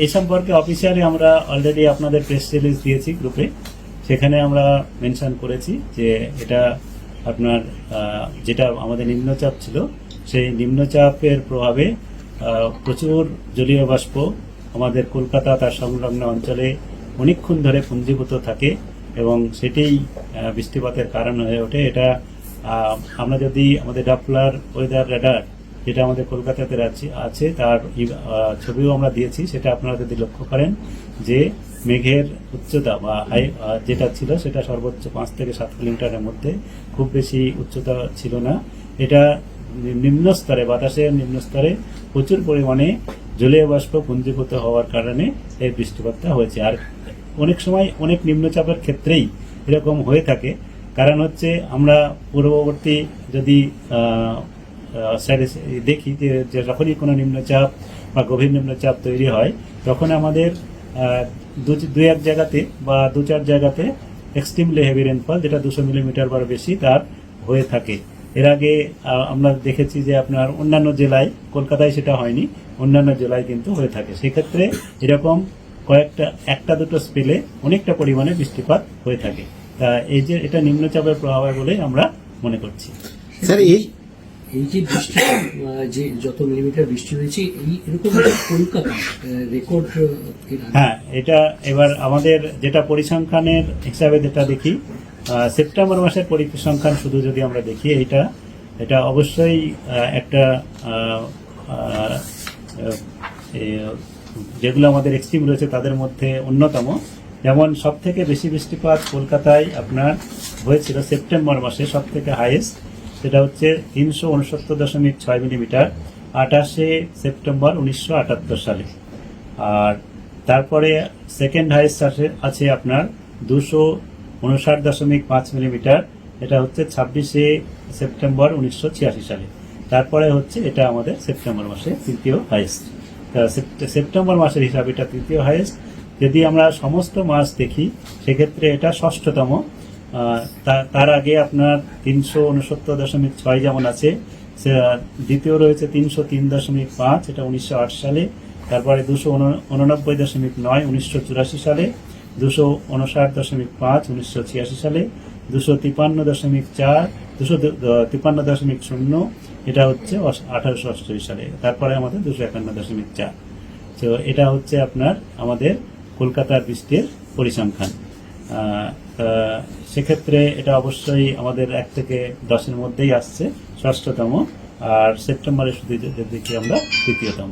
এই সম্পর্কে অফিসিয়ালি আমরা অলরেডি আপনাদের প্রেস রিলিজ দিয়েছি গ্রুপে সেখানে আমরা মেনশন করেছি যে এটা আপনার যেটা আমাদের নিম্নচাপ ছিল, সেই নিম্নচাপের প্রভাবে প্রচুর জলীয় বাষ্প আমাদের কলকাতা তার সংলগ্ন অঞ্চলে অনেকক্ষণ ধরে পুঞ্জীভূত থাকে এবং সেটাই বৃষ্টিপাতের কারণ হয়ে ওঠে। এটা আমরা যদি আমাদের ডাপলার ওয়েদার রেডার যেটা আমাদের কলকাতাতে আছে আছে, তার ছবিও আমরা দিয়েছি, সেটা আপনারা যদি লক্ষ্য করেন যে মেঘের উচ্চতা বা হাই যেটা ছিল সেটা সর্বোচ্চ পাঁচ থেকে সাত কিলোমিটারের মধ্যে, খুব বেশি উচ্চতা ছিল না। এটা নিম্ন স্তরে বাতাসের নিম্ন স্তরে প্রচুর পরিমাণে জলীয় বাষ্প পুঞ্জীভূত হওয়ার কারণে এই বৃষ্টিপাতটা হয়েছে। আর অনেক সময় অনেক নিম্নচাপের ক্ষেত্রেই এরকম হয়ে থাকে। কারণ হচ্ছে আমরা পূর্ববর্তী যদি আহ, দেখি যে যে যখনই কোনো নিম্নচাপ বা গভীর নিম্নচাপ তৈরি হয় তখন আমাদের দু দু এক জায়গাতে বা দু চার জায়গাতে এক্সট্রিমলি হেভি রেনফল যেটা দুশো মিলিমিটার বা বেশি তার হয়ে থাকে। এর আগে আমরা দেখেছি যে আপনার অন্যান্য জেলায় কলকাতায় সেটা হয়নি অন্যান্য জেলায় কিন্তু হয়ে থাকে। সেক্ষেত্রে এরকম কয়েকটা একটা দুটো স্পেলে অনেকটা পরিমাণে বৃষ্টিপাত হয়ে থাকে। তা এই যে এটা নিম্নচাপের প্রভাব বলে আমরা মনে করছি। স্যার এই এই যে বৃষ্টি যে যত মিলিমিটার বৃষ্টি হয়েছে, এই এরকম কলকাতা রেকর্ড হ্যাঁ এটা এবার আমাদের যেটা পরিসংখ্যানের হিসাবে যেটা দেখি সেপ্টেম্বর মাসের পরিসংখ্যান শুধু যদি আমরা দেখি এটা এটা অবশ্যই একটা যেগুলো আমাদের এক্সট্রিম রয়েছে তাদের মধ্যে অন্যতম। যেমন সব থেকে বেশি বৃষ্টিপাত কলকাতায় আপনার হয়েছিল সেপ্টেম্বর মাসে সব থেকে হাইয়েস্ট সেটা হচ্ছে তিনশো উনসত্তর দশমিক ছয় মিলিমিটার, আঠাশে সেপ্টেম্বর উনিশশো আটাত্তর সালে। আর তারপরে সেকেন্ড হাইস্ট আছে আছে আপনার দুশো উনষাট দশমিক পাঁচ মিলিমিটার, এটা হচ্ছে ছাব্বিশে সেপ্টেম্বর উনিশশো ছিয়াশি সালে। তারপরে হচ্ছে এটা আমাদের সেপ্টেম্বর মাসে তৃতীয় হাইস্ট সেপ্টেম্বর মাসের হিসাবে এটা তৃতীয় হাইস্ট যদি আমরা সমস্ত মাস দেখি, সেক্ষেত্রে এটা ষষ্ঠতম তার আগে আপনার তিনশো উনসত্তর দশমিক ছয় যেমন আছে দ্বিতীয় রয়েছে তিনশো তিন দশমিক পাঁচ, এটা উনিশশো আট সালে, তারপরে দুশো উননব্বই দশমিক নয়, উনিশশো চুরাশি সালে, দুশো উনষাট দশমিক পাঁচ, উনিশশো ছিয়াশি সালে, দুশো তিপান্ন দশমিক চার, দুশো তিপান্ন দশমিক শূন্য, এটা হচ্ছে আঠারোশো অষ্টআশি সালে, তারপরে আমাদের দুশো একান্ন দশমিক চার। তো এটা হচ্ছে আপনার আমাদের কলকাতার বৃষ্টির পরিসংখ্যান। সেক্ষেত্রে এটা অবশ্যই আমাদের এক থেকে দশের মধ্যেই আসছে, ষষ্ঠতম, আর সেপ্টেম্বরের দেখি আমরা তৃতীয়তম।